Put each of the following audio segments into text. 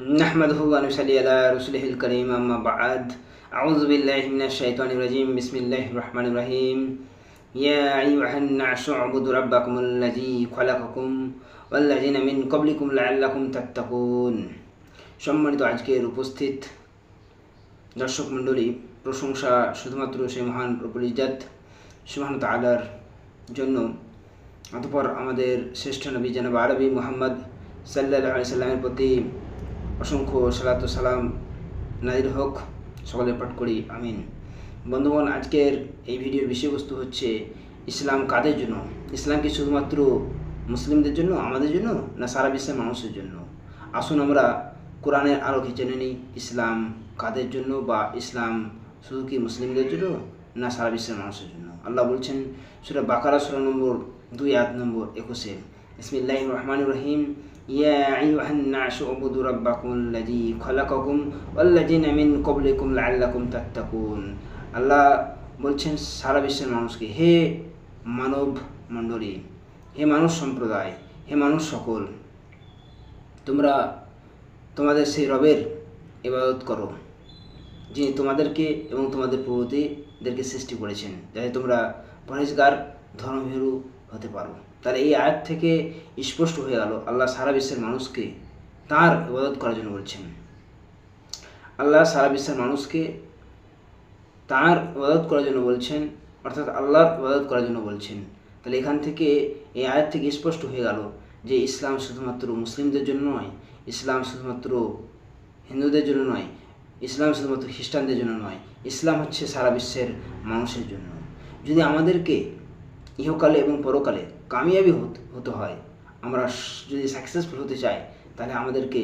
نحمده ونصلي على رسوله الكريم أما بعد أعوذ بالله من الشيطان الرجيم بسم الله الرحمن الرحيم يا أيها الناس اعبدوا ربكم الذي خلقكم والذين من قبلكم لعلكم تتقون সম্মানিত আজকের উপস্থিত দর্শক মণ্ডলী প্রশংসা শুধুমাত্র সেই মহান রবুল ইজাত সুবহান তালার জন্য অতপর আমাদের শ্রেষ্ঠ নবী জানাব আরবি মোহাম্মদ সাল্লাহ সাল্লামের প্রতি অসংখ্য সালাত সালাম নাজির হোক সকলে পাঠ করি, আমিন। বন্ধুগণ, আজকের এই ভিডিওর বিষয়বস্তু হচ্ছে ইসলাম কাদের জন্য? ইসলাম কি শুধুমাত্র মুসলিমদের জন্য, আমাদের জন্য, না সারা বিশ্বের মানুষের জন্য? আসুন আমরা কোরআনের আলোকে জেনে নিই, ইসলাম কাদের জন্য বা ইসলাম শুধু কি মুসলিমদের জন্য, না সারা বিশ্বের মানুষের জন্য? আল্লাহ বলছেন, সুরা বাকারা, সুরা নম্বর দুই আট নম্বর একুশে। ইসমিল্লাহ রহমান রহিম। ইয়া আইয়ুহান নাসু উবুদু রাব্বাকুম আল্লাযী খালাকাকুম ওয়াল্লাযীনা মিন ক্বাবলিকুম লাআল্লাকুম তাত্তাকুন। আল্লাহ বলছেন সারা বিশ্বের মানুষকে, হে মানব মণ্ডলী, হে মানুষ সম্প্রদায়, হে মানুষ সকল, তোমরা তোমাদের সেই রবের ইবাদত করো, যিনি তোমাদেরকে এবং তোমাদের পূর্ববর্তীদেরকে সৃষ্টি করেছেন, যাতে তোমরা পরেশগার ধর্মভীরু হতে পারো। তাহলে এই আয়াত থেকে স্পষ্ট হয়ে গেল, আল্লাহ সারা বিশ্বের মানুষকে তার ইবাদত করার জন্য বলছেন। আল্লাহ সারা বিশ্বের মানুষকে তার ইবাদত করার জন্য বলছেন, অর্থাৎ আল্লাহর ইবাদত করার জন্য বলছেন। তাহলে এখান থেকে এই আয়াত থেকে স্পষ্ট হয়ে গেল যে ইসলাম শুধুমাত্র মুসলিমদের জন্য নয়, ইসলাম শুধুমাত্র হিন্দুদের জন্য নয়, ইসলাম শুধুমাত্র খ্রিস্টানদের জন্য নয়, ইসলাম হচ্ছে সারা বিশ্বের মানুষের জন্য। যদি আমাদেরকে ইহকালে এবং পরকালে কামিয়াবি হতে হয়। আমরা যদি সাকসেসফুল হতে চাই, তাহলে আমাদেরকে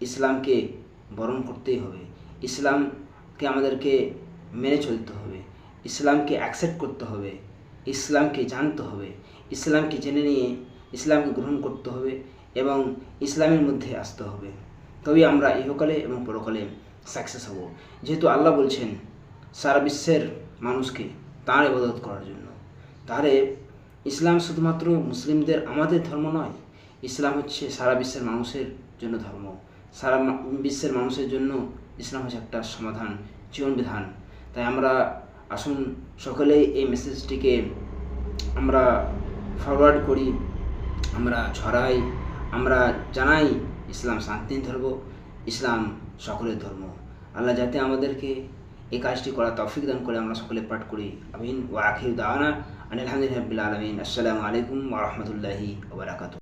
ইসলামকে বরণ করতেই হবে। ইসলামকে আমাদেরকে মেনে চলতে হবে। ইসলামকে অ্যাকসেপ্ট করতে হবে। ইসলামকে জানতে হবে। ইসলামকে জেনে নিয়ে ইসলামকে গ্রহণ করতে হবে এবং ইসলামের মধ্যে আসতে হবে। তবেই আমরা ইহকালে এবং পরকালে সাকসেস হব। যেহেতু আল্লাহ বলছেন, সারা বিশ্বের মানুষকে তাঁর ইবাদত করার জন্য। তাহলে ইসলাম শুধুমাত্র মুসলিমদের আমাদের ধর্ম নয়, ইসলাম হচ্ছে সারা বিশ্বের মানুষের জন্য ধর্ম। সারা বিশ্বের মানুষের জন্য ইসলাম হচ্ছে একটা সমাধান জীবন বিধান তাই আমরা আসুন সকলেই এই মেসেজটিকে আমরা ফরওয়ার্ড করি, আমরা ছড়াই, আমরা জানাই ইসলাম শান্তির ধর্ম, ইসলাম সকলের ধর্ম। আল্লাহ যাতে আমাদেরকে এই কাজটি করা তফিক দান করে আমরা সকলে পাঠ করি। আমিন। ও আখির দাওয়ানা হাবিল আলমিন। আসসালামু আলাইকুম ওয়া ওয়া বারাকাতুহু।